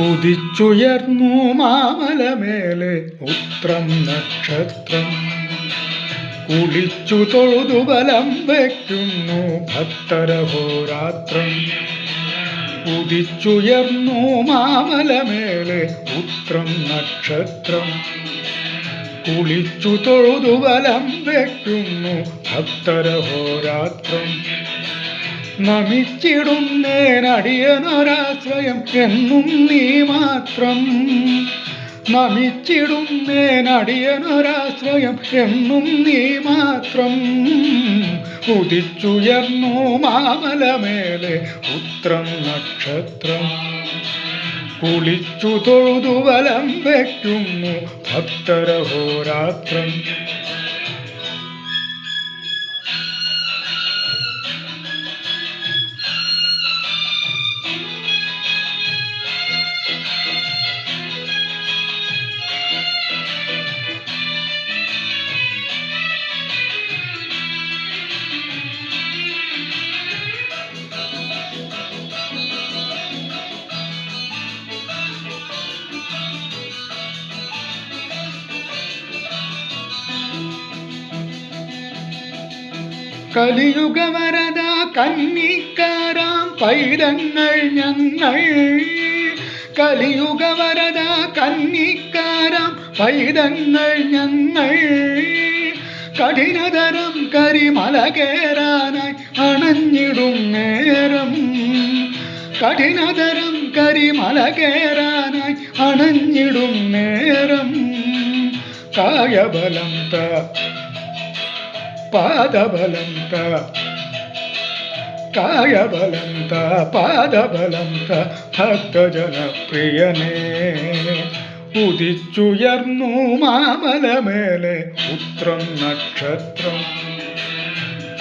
ഉദിച്ചുയർന്നു മാമലമേലെ ഉത്രം നക്ഷത്രം. കുളിച്ചു തൊഴുതു ബലം വയ്ക്കുന്നു ഭക്തരഹോരാത്രം ഉദിച്ചുയർന്നു മാമലമേലെ ഉത്രം നക്ഷത്രം. കുളിച്ചു തൊഴുതു ബലം വയ്ക്കുന്നു ഭക്തരഹോരാത്രം നമിച്ചിടുന്നേനടിയനൊരാശ്രയം എന്നും നീ മാത്രം. നമിച്ചിടുന്നേനടിയനൊരാശ്രയം എന്നും നീ മാത്രം. ഉദിച്ചുയർന്നു മാമലമേലെ ഉത്രം നക്ഷത്രം. കുളിച്ചു തൊഴുതു വലം വയ്ക്കുന്നു ഭക്തരഹോരാത്രം. കലിയുഗവരത കന്നിക്കാരാം പൈതങ്ങൾ ഞങ്ങൾ. കലിയുഗവരത കന്നിക്കാരാം പൈതങ്ങൾ ഞങ്ങൾ. കഠിനതരം കരിമല കേറാനായി അണഞ്ഞിടും നേരം. കഠിനതരം കരിമല കേറാനായി അണഞ്ഞിടും നേരം. കായബലം ത ത പാദബലം ത ഭക്തജനപ്രിയനേ. ഉദിച്ചുയർന്നു മാമലമേലെ ഉത്രം നക്ഷത്രം.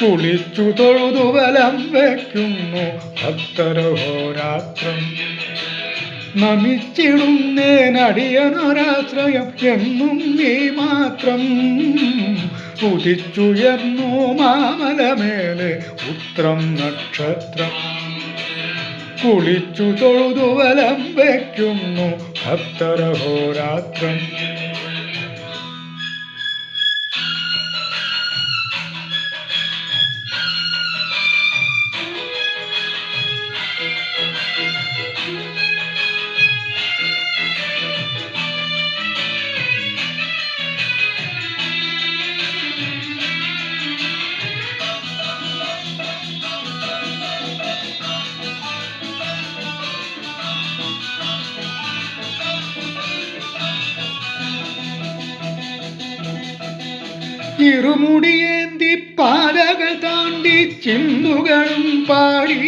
കുളിച്ചു തൊഴുതു ബലം വയ്ക്കുന്നു ഭക്തരഹോരാത്രം നമിച്ചിടുന്നേനടിയനൊരാശ്രയം എന്നും നീ മാത്രം. ഉദിച്ചുയർന്നു മാമലമേലെ ഉത്രം നക്ഷത്രം. കുളിച്ചു തൊഴുതു വലം വയ്ക്കുന്നു ഭക്തരഹോരാത്രം. ഇരുമുടിയേന്തി പാലകൾ താണ്ടി ചിന്തുകളും പാടി.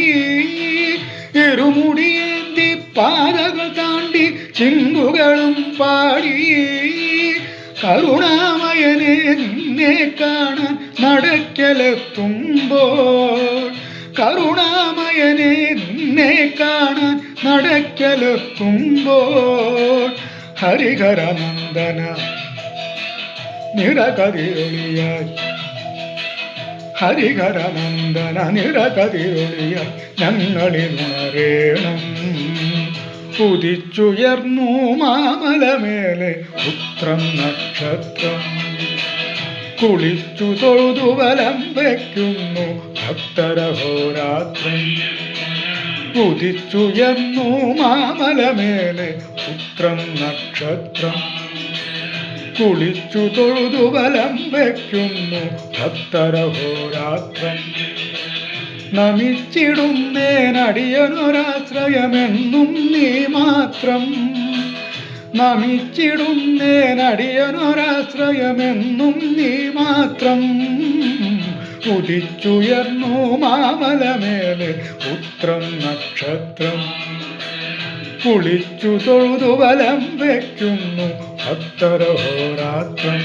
ഇരുമുടിയേന്തി പാലകൾ താണ്ടി ചിന്തുകളും പാടി. കരുണാമയനെ നിന്നെ കാണാൻ നടക്കലെത്തുമ്പോൾ കരുണാമയനെ നിന്നെ കാണാൻ നടക്കലെത്തുമ്പോൾ ഹരിഹരനന്ദന നിറകതിരൊളിയായി ഹരിഹരനന്ദന നിറകതിരൊളിയായി ഞങ്ങളിൽ ഉണരേണം. കുതിച്ചുയർന്നു മാമലമേലെ പുത്രം നക്ഷത്രം. കുളിച്ചു തൊഴുതു വലം വയ്ക്കുന്നു ഭക്തരഹോരാത്രം. ഉദിച്ചുയർന്നു മാമലമേലെ പുത്രം നക്ഷത്രം. കുളിച്ചു തൊഴുതു ബലം വയ്ക്കുന്നു ഭക്തരഹോരാത്രം നമിച്ചിടുന്നേനടിയനൊരാശ്രയമെന്നും നീ മാത്രം. നമിച്ചിടുന്നേനടിയനൊരാശ്രയമെന്നും നീ മാത്രം. ഉദിച്ചുയർന്നു മാമലമേലെ പുത്രം നക്ഷത്രം. കുളിച്ചു തൊഴുതു ബലം വയ്ക്കുന്നു ഭക്തരഹോരാത്രം